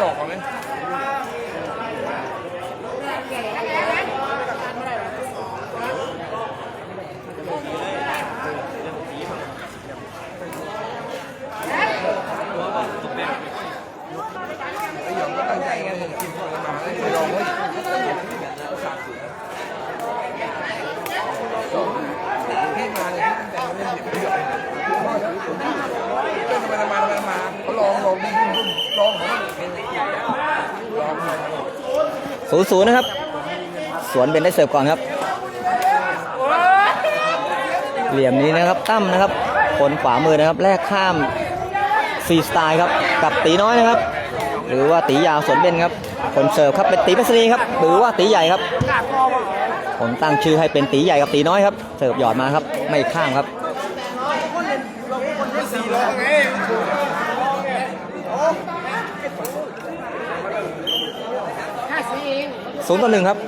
หลอกเขาไหมไอ้หยองก็ตั้งใจไงผมกินพวกนั้นมาแล้วไปลองเฮ้ยสาดเสือพี่มาเลยพี่ตั้งใจมาเล่นเด็กพี่หยอกเล่นมามามามาเขาลองลองดิ้นดิ้น ศูนย์ศูนย์นะครับ สวนเป็นได้เสิร์ฟก่อนครับ เหลี่ยมนี้นะครับตั้มนะครับคนขวามือนะครับแลกข้ามฟรีสไตล์ครับกับตีน้อยนะครับ หรือว่าตียาวสวนเบนครับ คนเสิร์ฟครับเป็นตีพัสรีครับ หรือว่าตีใหญ่ครับผมตั้งชื่อให้เป็นตีใหญ่กับตีน้อยครับ เสิร์ฟหยอดมาครับ ไม่ข้ามครับ ศูนย์ต่อหนึ่งครับ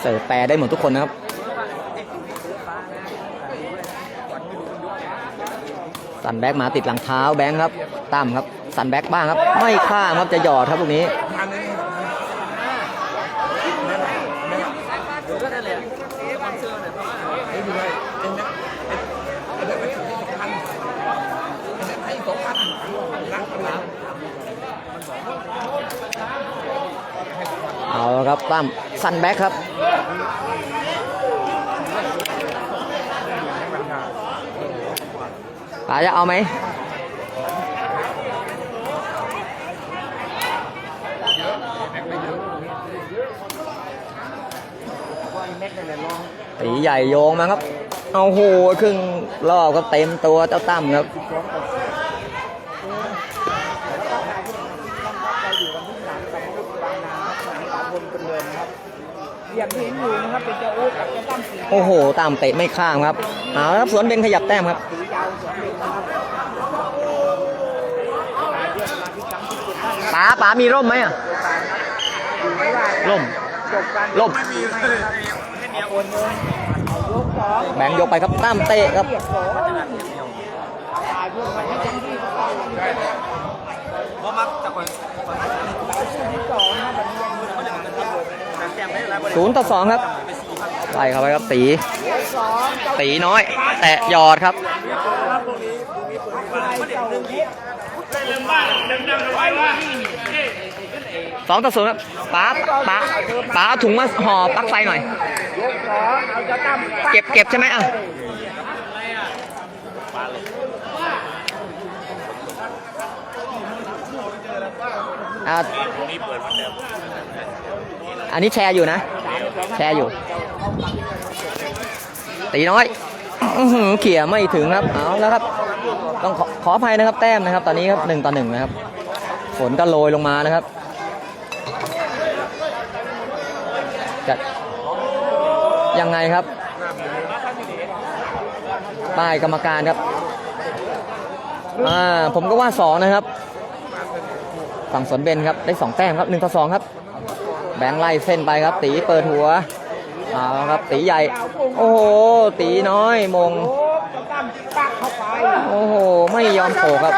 เสิร์ฟแปรได้หมดทุกคนนะครับสันแบ็กมาติดหลังเท้าแบงค์ครับตั้มครับสันแบ็กบ้างครับ ไม่ข้ามครับจะหยอดครับพวกนี้ พันนึงไม่ดูเลยเป็นแบบเป็นแบบไม่ถึงสองพันเป็นแบบให้สองพันรักกันแล้ว เอาละ ครับตั้มสันแบ็กครับป๋าจะเอาไหมตีใหญ่โยงมาครับ เอาโหครึ่งรอบครับเต็มตัวเจ้าตั้มครับ อย่างที่ เห็นอยู่นะครับเป็นเจ้าอูกับเจ้าตั้มสีโอ้โห ตามเตะไม่ข้ามครับเอาละครับสวนเบนขยับแต้มครับ สียาวสวนเองนะครับเรื่องมาที่ครั้งที่เจ็ดท่านครับป๋าป๋ามีร่มไหมอะดูไม่ว่าร่ม จบการร่มไม่มีเลยเอาคนหนึงเอายกสองแบงค์ยกไปครับตั้มเตะครับ เรียบร้อยตายพวกมันให้เต็มที่ครับเพราะมักจะคนที่สองนะแบบนี้ยังมี แกมได้แล้ว ศูนย์ต่อสองครับไล่เข้าไปครับตีสองเจ้าตีน้อย แตะหยอดครับชายเจ้าเล็กสองต่อศูนย์ครับป๋าป๋าป๋าเอาถุงมาห่อปลั๊กไฟหน่อยยกสองเอาเจ้าตั้มเก็บเก็บใช่ไหมอะอะ อันนี้แชร์อยู่นะ แชร์อยู่ ตีน้อยเขี่ยไม่ถึงครับ เอาแล้วครับ ต้องขอขออภัยนะครับ แต้มนะครับ ตอนนี้ครับหนึ่งต่อหนึ่งนะครับ ฝนก็โรยลงมานะครับจะยังไงครับ ป้ายกรรมการครับ อ่า ผมก็ว่าสองนะครับ ฝั่งสวนเบนครับ ได้สองแต้มครับหนึ่งต่อสองครับ แบงค์ไล่เส้นไปครับ ตีเปิดหัวเอาครับ ตีใหญ่ โอ้โห ตีน้อยมง โอ้เจ้าตั้มปักเข้าไปโอ้โห ไม่ยอมโผล่ครับ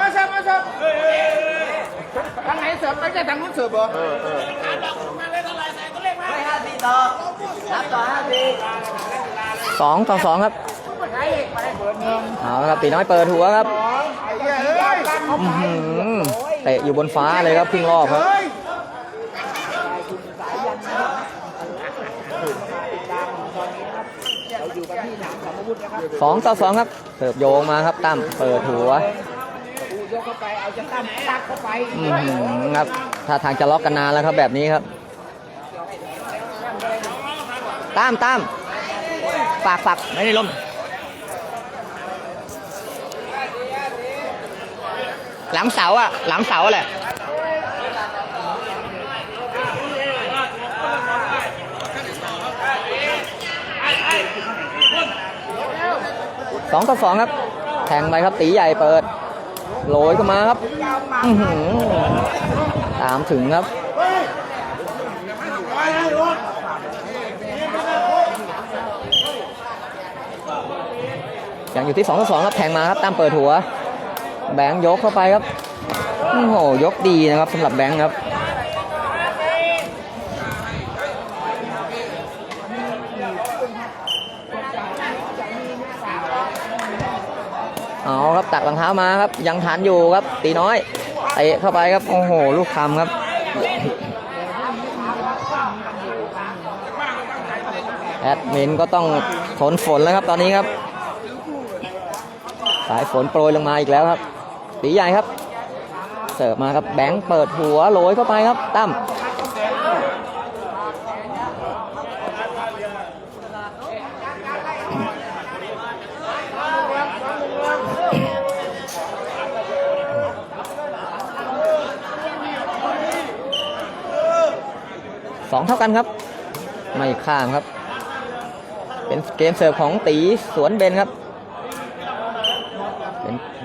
มาเสิร์ฟมาเสิร์ฟทางไหนเสิร์ฟไม่ใช่ทางนู้นเสิร์ฟเหรอสองต่อสองครับเอาละครับตีน้อยเปิดหัวครับไอ้เหี้ยเฮ้ยตั้มเข้าอื้อไปหือเตะอยู่บนฟ้าเลยครับครึ่งรอบครับ เฮ้ยเราอยู่กันที่หนามสามอาวุธนะครับสองต่อสองครับเสิร์ฟโยงมาครับตั้มเปิดหัวอูยกเข้าไปเอาจะตั้มตักเข้าไปอือหือครับถ้าทางจะล็อกกันนานแล้วครับแบบนี้ครับตามตามฝากฝากไม่ได้ล้ม หลังเสาอะ หลังเสาแหละสองต่อสองครับ แทงไปครับตีใหญ่เปิดโรยเข้ามาครับตามถึงครับยังอยู่ที่2ต่อ2ครับแทงมาครับตามเปิดหัว แบงค์ยกเข้าไปครับโอ้โหยกดีนะครับสำหรับแบงค์ครับเอาครับตักรองเท้ามาครับยังทันอยู่ครับ ตีน้อยเตะเข้าไปครับโอ้โห ลูกคำครับแอดมินก็ต้องทนฝนแล้วครับตอนนี้ครับ สายฝนโปรยลงมาอีกแล้วครับ ตีใหญ่ครับ เสิร์ฟมาครับแบงค์เปิดหัวโรยเข้าไปครับตั้มสองเท่ากันครับ ไม่ข้ามครับ เป็นเกมเสิร์ฟของตีสวนเบนครับ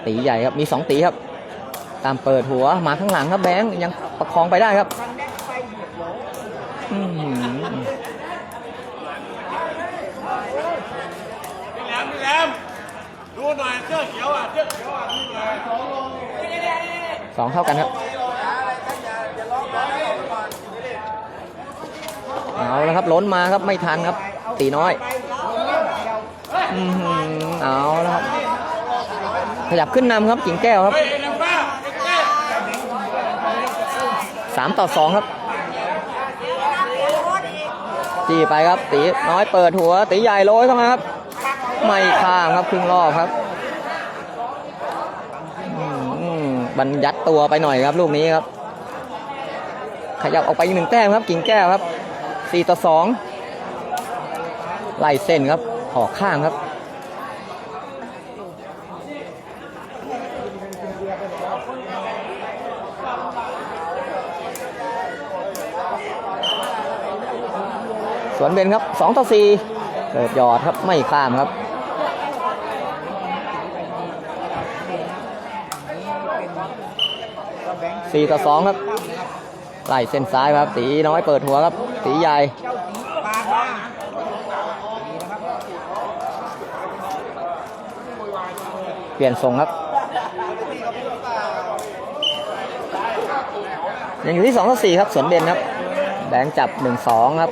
ตีใหญ่ครับมีสองตีครับ ตามเปิดหัวมาข้างหลังครับแบงค์ยังประคองไปได้ครับอื้อหือแหลมแหลมดูหน่อยเสื้อเขียวอะเสื้อเขียวอะดูหน่อยสองเท่ากันครับเอาแล้วครับล้นมาครับไม่ทันครับ ตีน้อยอือหือเอาแล้วครับ ขยับขึ้นนำครับกิ่งแก้วครับสามต่อสองครับจี้ไปครับตีน้อยเปิดหัวตีใหญ่โรยเข้ามาครับ ไม่ข้ามครับครึ่งรอบครับบรรยัดตัวไปหน่อยครับลูกนี้ครับ ขยับออกไปอีกหนึ่งแต้มครับ กิ่งแก้วครับสี่ต่อสองไล่เส้นครับออกข้างครับ วนเบนครับ2ต่อ4เกิดยอดครับไม่ข้ามครับสี่ต่อสองครับไล่เส้นซ้ายครับตีน้อยเปิดหัวครับตีใหญ่เปลี่ยนทรงครับยังอยู่ที่2ต่อ4ครับสวนเบนครับแบงค์จับ 1-2 ครับ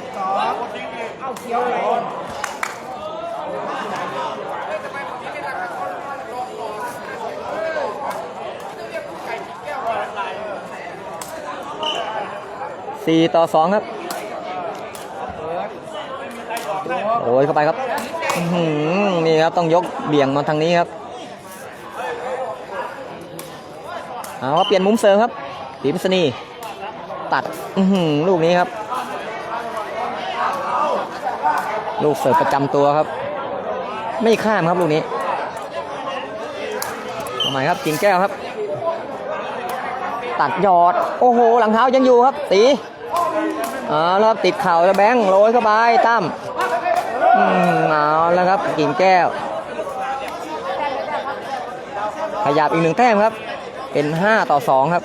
สี่ต่อสองครับโอ้ยเข้าไปครับนี่ครับต้องยกเบี่ยงมาทางนี้ครับเอาครับเปลี่ยนมุมเสริมครับตีพิษณีตัดลูกนี้ครับ ลูกเสิร์ฟประจำตัวครับ ไม่ข้ามครับลูกนี้ทำไมครับกิ่งแก้วครับ ตัดยอด โอ้โห หลังเท้ายังอยู่ครับ ตีเอาแล้วครับติดเข่าแล้วแบงค์โรยเข้าไปตั้มอืมเอาแล้วครับกิ่งแก้ว ขยับอีกหนึ่งแต้มครับ เป็น 5 ต่อ 2 ครับ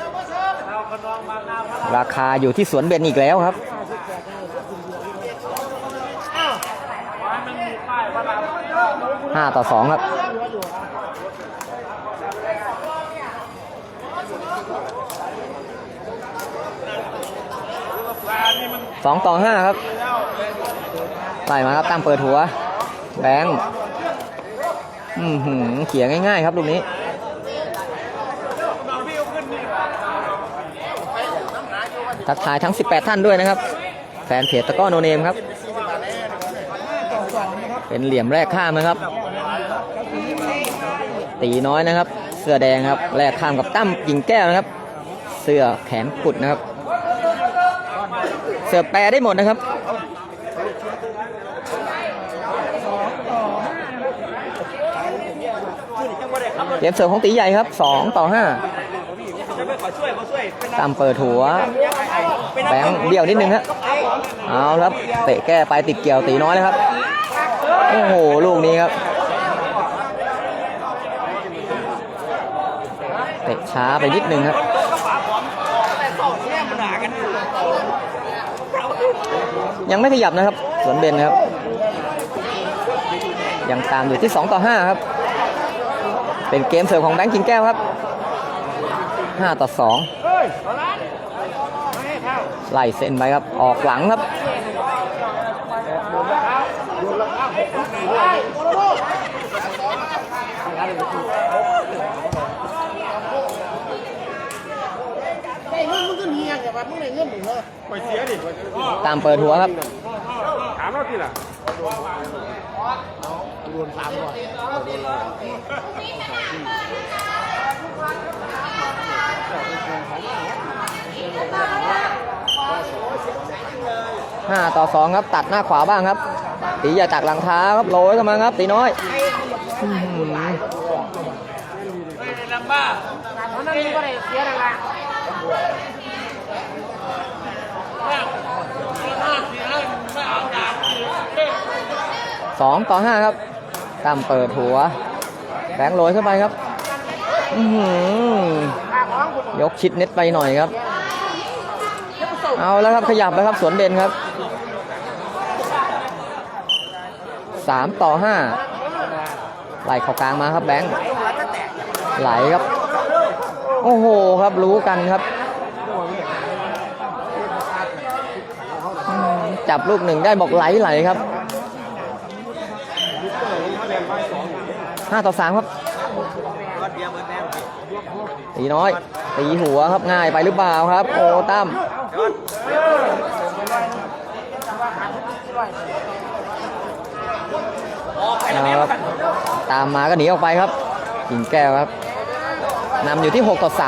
ราคาอยู่ที่สวนเบนอีกแล้วครับ ห้าต่อสองครับสองต่อห้าครับไล่มาครับตั้มเปิดหัว แบงค์อืมหืมเขี่ยง่ายๆครับลูกนี้ทักทายทั้ง 18 ท่านด้วยนะครับ แฟนเพจตะกร้อโนเนมครับ เป็นเหลี่ยมแรกข้ามนะครับ ตีน้อยนะครับ เสื้อแดงครับแรกข้ามกับตั้มกิ่งแก้วนะครับ เสื้อแขนกุดนะครับ เสื้อแปรได้หมดนะครับเกมเสิร์ฟของตีใหญ่ครับ2ต่อ5ตามเปิดหัวแบงค์เบี้ยวนิดนึงครับเอาครับเตะแก้ไปติดเกี่ยวตีน้อยแล้วครับโอ้โหลูกนี้ครับ เตะ ช้าไปนิดนึงครับยังไม่ขยับนะครับ สวนเบนครับ ยังตามอยู่ที่ 2 ต่อ 5 ครับ เป็นเกมเสิร์ฟของแบงค์กิงแก้วครับ 5 ต่อเฮ้ยเอาละไม่ให้เข้า2ไล่เส้นไปครับ ออกหลังครับ ไอ้เงินมึงก็เนียงแต่ว่ามึงได้เงินหนึ่งเลยไปเสียดิตามเปิดหัวครับ ถามเราทีละ5ต่อ2ครับตัดหน้าขวาบ้างครับ ตีอย่าจากหลังเท้าครับโรยเข้ามาครับ ตีน้อยอื้อหือเพราะนั้นมึงก็ได้เสียนั่นแหละ สองต่อห้าครับตามเปิดหัวแบงค์โรยเข้าไปครับยกชิดเน็ตไปหน่อยครับ เอาแล้วครับขยับแล้วครับสวนเบนครับสามต่อห้าไหลเข้ากลางมาครับแบงค์ไหลครับ โอ้โหครับรู้กันครับอืม จับลูกหนึ่งได้บอกไหลไหลครับห้าต่อสามครับตีน้อยตีหัวครับง่ายไปหรือเปล่าครับ โอ้ตั้มเอาครับตามมาก็หนีออกไปครับหิงแก้วครับนำอยู่ที่ 6 ต่อ 3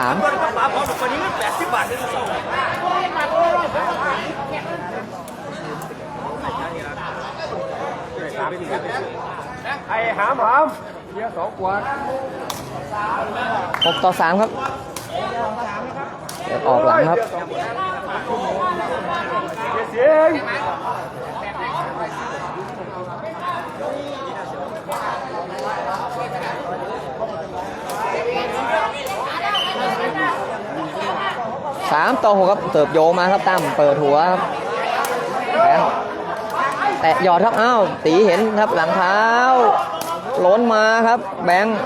หามหามเสียสองขวด6ต่อ3ครับเดี๋ยวออกหลังครับเสียง3ต่อ6ครับเสิร์ฟโยมาครับตั้มเปิดหัวครับแบงค์ แตะหยอดครับอ้าวตีเห็นครับหลังเท้าล้นมาครับ แบงค์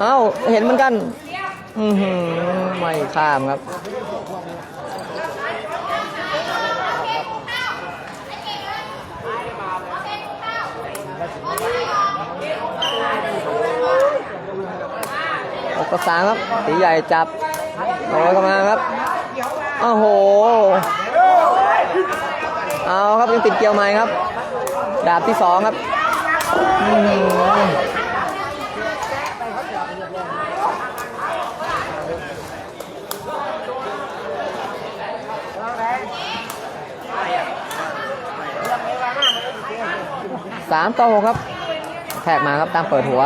เอ้าเห็นเหมือนกันอืไม่ข้ามครับกต่อสามครับตีใหญ่จับโอยเข้ามาครับโอ้โห ครับยังติดเกี่ยวไม้ครับ ดาบที่สองครับสามต่อหกครับแทกมาครับตามเปิดหัว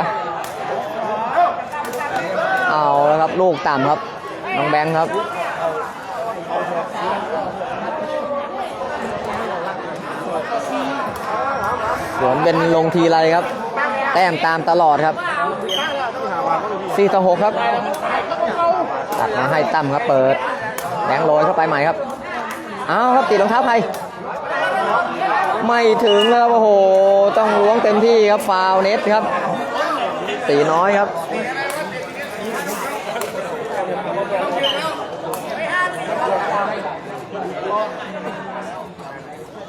เอาแล้วครับลูกต่ำครับ น้องแบงค์ครับ สวนเป็นลงทีไรครับ แต้มตามตลอดครับสี่ต่อ6ครับตัดมาให้ตั้มครับเปิดแดงลอยเข้าไปใหม่ครับเอาครับติดรองเท้าใครไม่ถึงแล้วโอ้โห ต้องล้วงเต็มที่ครับฟาวเน็ตครับตีน้อยครับ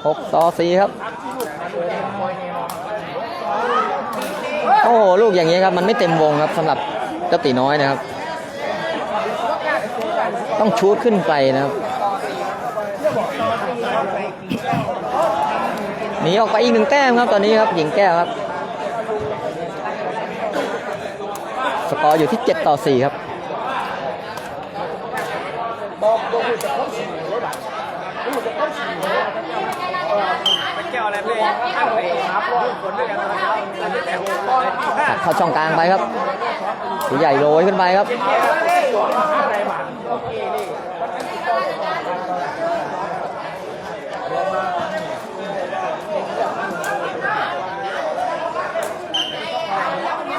หกต่อสี่ครับ โอ้ลูกอย่างนี้ครับมันไม่เต็มวงครับสำหรับเจ้าตีน้อยนะครับ ต้องชูดขึ้นไปนะครับหนีออกไปอีกหนึ่งแต้มครับตอนนี้ครับหญิงแก้วครับ สกอร์อยู่ที่ 7 ต่อ 4 ครับ แก้วอะไรไปข้ามไปหาพ่อคนด้วยกันแต่หัวพ่อ ตัด เข้าช่องกลางไปครับสีใหญ่โรยขึ้นไปครับ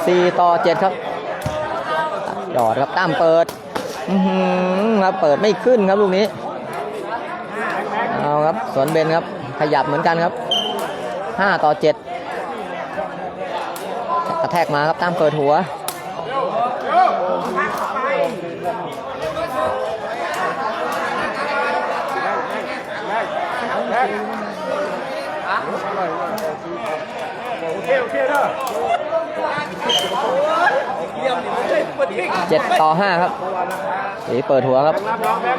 สี่ต่อเจ็ดครับดอดครับตั้มเปิดครับเปิดไม่ขึ้นครับลูกนี้ เอาครับสวนเบนครับ ขยับเหมือนกันครับ ห้าต่อเจ็ดกระแทกมาครับตามเปิดหัวเจ็ดต่อห้าครับตีเปิดหัวครับ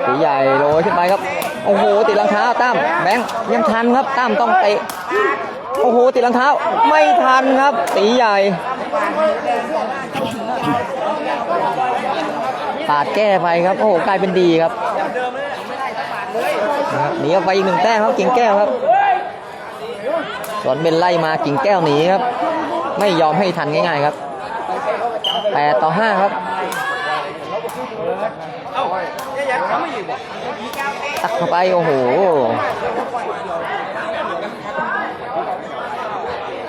ตีใหญ่โรยขึ้นไปครับ โอ้โหติดรองเท้าตั้มแบงค์ยังทันครับตั้มต้องเตะ โอ้โหติดรองเท้า ไม่ทันครับ ตีใหญ่ปาดแก้ไปครับ โอ้โหกลายเป็นดีครับหนีออกไปอีกหนึ่งแต้มครับกิ่งแก้วครับสวนเบนไล่มากิ่งแก้วหนีครับ ไม่ยอมให้ทันง่ายๆครับแปดต่อห้าครับตักเข้าไปโอ้โห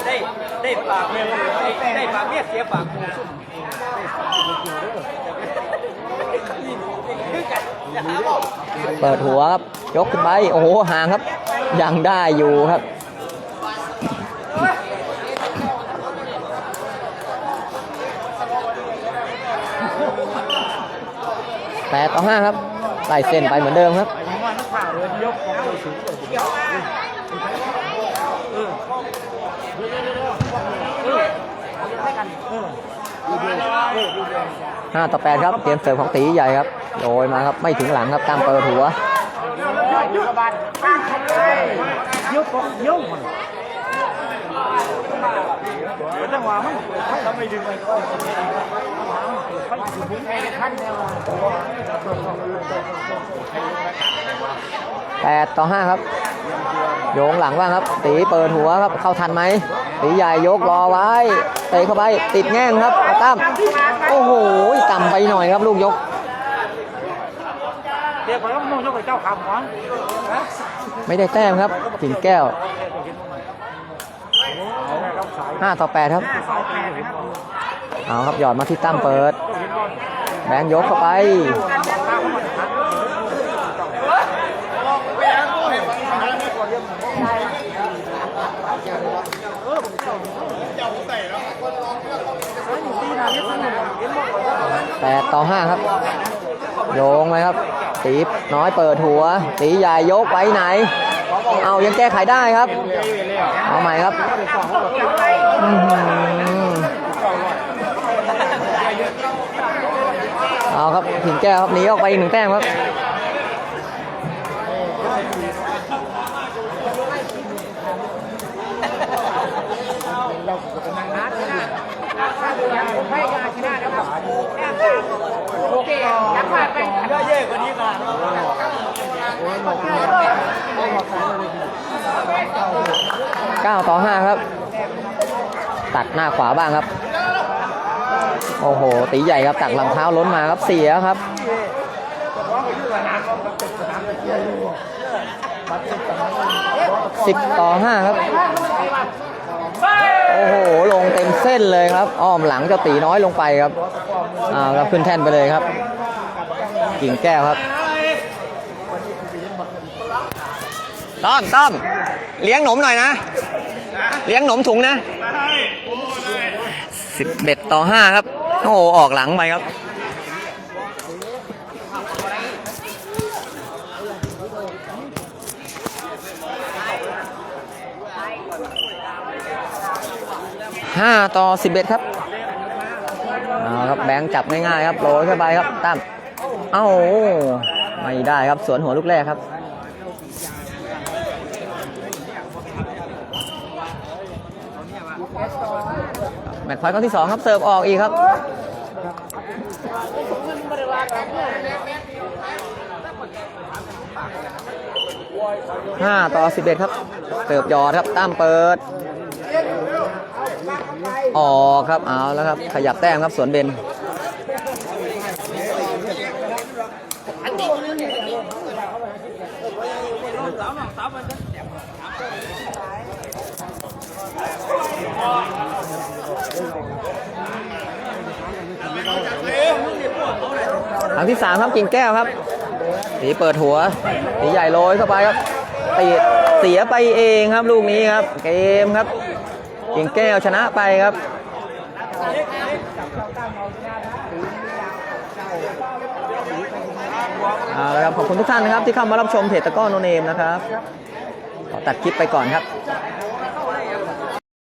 ได้ได้ปากได้ได้ปากเมียเสียปากเปิดหัวครับยกขึ้นไปโอ้โหห่างครับ ยังได้อยู่ครับแปดต่อห้าครับไล่เส้นไปเหมือนเดิมครับ ห้าต่อแปดครับเกมเสิร์ฟของตีใหญ่ครับโดยมาครับไม่ถึงหลังครับตามเปิดหัวยุบบ้านยุบยุบจังหวะมันทำไม่ดึงเลยมันถึงไอ้ขั้นแล้วแปดต่อห้าครับ โยงหลังว่างครับ ตีเปิดหัวครับ เข้าทันไหม ตีใหญ่ยกรอไว้เตะเข้าไปติดแง่งครับเอาตั้มโอ้โหต่ำไปหน่อยครับลูกยกเดี๋ยวก่อนแล้วมึงยกไปเจ้าคำก่อนไม่ได้แต้มครับกิ่งแก้วห้าต่อแปดครับสายแปดนะครับเอาครับหยอดมาที่ตั้มเปิด แบงค์ยกเข้าไป แปดต่อห้าครับ โยงไหมครับ ตีน้อยเปิดหัว ตีใหญ่ยกไปไหน เอายังแก้ไขได้ครับ เอาใหม่ครับเอาครับถิงแก้ครับหนีออกไปอีกหนึ่งแต้มครับให้กาชนะนะครับ โอเคยักษ์ผ่านไปเยอะแยะกว่านี้ก่อน9ต่อ5ครับ ตัดหน้าขวาบ้างครับ โอ้โห ตีใหญ่ครับตักลังเท้าล้นมาครับเสียครับ10ต่อ5ครับ โอ้โห ลงเต็มเส้นเลยครับ อ้อมหลังเจ้าตีน้อยลงไปครับอ่าครับขึ้นแท่นไปเลยครับ กิ่งแก้วครับต้อมต้อมเลี้ยงหนมหน่อยนะ เลี้ยงหนมถุงนะสิบเอ็ดต่อห้าครับ โอ้โหออกหลังไปครับ ห้าต่อสิบเอ็ดครับเอาครับแบงค์จับง่ายๆครับโรยเข้าไปครับตั้มเอ้าไม่ได้ครับสวนหัวลูกแรกครับแมตช์พอยต์ครั้งที่สองครับเสิร์ฟออกอีกครับห้าต่อสิบเอ็ดครับ เสิร์ฟยอดครับตั้มเปิด อ๋อครับเอาแล้วครับขยับแต้มครับสวนเบนครั้งที่สามครับกิ่งแก้วครับตีเปิดหัวตีใหญ่โรยเข้าไปครับตีเสียไปเองครับลูกนี้ครับ เกมครับ กิ่งแก้วชนะไปครับเอาละครับขอบคุณทุกท่านนะครับที่เข้ามารับชมเพจตะก้อโนเนมนะครับขอตัดคลิปไปก่อนครับ